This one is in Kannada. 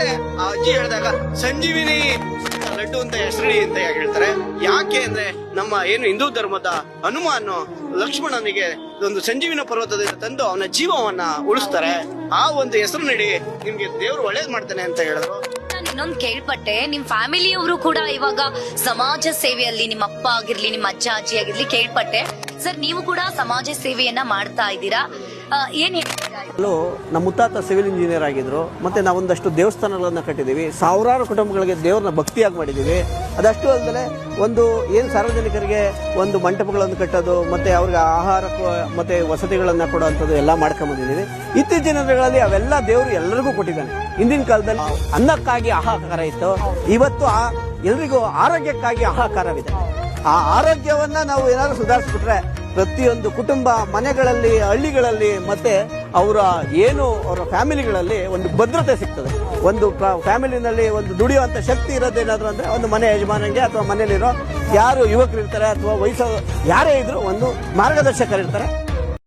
ಮತ್ತೆ ಆ ಅಜ್ಜಿ ಹೇಳಿದಾಗ, ಸಂಜೀವಿನಿ, ಲಡ್ಡು ಅಂತ ಹೆಸರಿ ಅಂತ ಹೇಳ್ತಾರೆ. ಯಾಕೆ ಅಂದ್ರೆ ನಮ್ಮ ಏನು ಹಿಂದೂ ಧರ್ಮದ ಹನುಮಾನು ಲಕ್ಷ್ಮಣನಿಗೆ ಒಂದು ಸಂಜೀವಿನ ಪರ್ವತದಿಂದ ತಂದು ಅವನ ಜೀವವನ್ನ ಉಳಿಸ್ತಾರೆ. ಆ ಒಂದು ಹೆಸರು ನೀಡಿ ನಿಮ್ಗೆ ದೇವ್ರು ಒಳ್ಳೇದ್ ಮಾಡ್ತಾನೆ ಅಂತ ಹೇಳಿದ್ರು. ನಾನು ಇನ್ನೊಂದ್ ಕೇಳ್ಪಟ್ಟೆ. ನಿಮ್ ಫ್ಯಾಮಿಲಿಯವರು ಕೂಡ ಇವಾಗ ಸಮಾಜ ಸೇವೆಯಲ್ಲಿ ನಿಮ್ಮ ಅಪ್ಪ ಆಗಿರ್ಲಿ, ನಿಮ್ಮ ಅಜ್ಜ, ಅಜ್ಜಿ ಆಗಿರ್ಲಿ ಕೇಳ್ಪಟ್ಟೆ. ಸರ್, ನೀವು ಕೂಡ ಸಮಾಜ ಸೇವೆಯನ್ನ ಮಾಡ್ತಾ ಇದ್ದೀರಾ? ಏನ್ ನಮ್ಮ ಮುತ್ತಾತ ಸಿವಿಲ್ ಇಂಜಿನಿಯರ್ ಆಗಿದ್ರು, ಮತ್ತೆ ನಾವೊಂದಷ್ಟು ದೇವಸ್ಥಾನಗಳನ್ನ ಕಟ್ಟಿದ್ದೀವಿ. ಸಾವಿರಾರು ಕುಟುಂಬಗಳಿಗೆ ದೇವ್ರನ್ನ ಭಕ್ತಿಯಾಗಿ ಮಾಡಿದ್ದೀವಿ. ಅದಷ್ಟು ಅಲ್ಲದೆ ಒಂದು ಏನು ಸಾರ್ವಜನಿಕರಿಗೆ ಒಂದು ಮಂಟಪಗಳನ್ನು ಕಟ್ಟೋದು, ಮತ್ತೆ ಅವ್ರಿಗೆ ಆಹಾರ ಮತ್ತು ಮತ್ತೆ ವಸತಿಗಳನ್ನ ಕೊಡುವಂಥದ್ದು ಎಲ್ಲ ಮಾಡ್ಕೊಂಬಂದಿದ್ದೀವಿ ಇತ್ತೀಚಿನ ದಿನಗಳಲ್ಲಿ ಅವೆಲ್ಲ ದೇವರು ಎಲ್ಲರಿಗೂ ಕೊಟ್ಟಿದ್ದಾನೆ. ಹಿಂದಿನ ಕಾಲದಲ್ಲಿ ಅನ್ನಕ್ಕಾಗಿ ಆಹಾಕಾರ ಇತ್ತು. ಇವತ್ತು ಆ ಎಲ್ರಿಗೂ ಆರೋಗ್ಯಕ್ಕಾಗಿ ಆಹಾಕಾರವಿದೆ. ಆ ಆರೋಗ್ಯವನ್ನ ನಾವು ಏನಾದ್ರು ಸುಧಾರಿಸ್ಬಿಟ್ರೆ ಪ್ರತಿಯೊಂದು ಕುಟುಂಬ ಮನೆಗಳಲ್ಲಿ, ಹಳ್ಳಿಗಳಲ್ಲಿ, ಮತ್ತೆ ಅವರ ಏನು, ಅವರ ಫ್ಯಾಮಿಲಿಗಳಲ್ಲಿ ಒಂದು ಭದ್ರತೆ ಸಿಗ್ತದೆ. ಒಂದು ಫ್ಯಾಮಿಲಿನಲ್ಲಿ ಒಂದು ದುಡಿಯುವಂತ ಶಕ್ತಿ ಇರೋದೇನಾದ್ರು ಅಂದ್ರೆ ಒಂದು ಮನೆ ಯಜಮಾನಿಗೆ ಅಥವಾ ಮನೆಯಲ್ಲಿರೋ ಯಾರು ಯುವಕರು ಇರ್ತಾರೆ ಅಥವಾ ವಯಸ್ಸು, ಯಾರೇ ಇದ್ರು ಒಂದು ಮಾರ್ಗದರ್ಶಕರು ಇರ್ತಾರೆ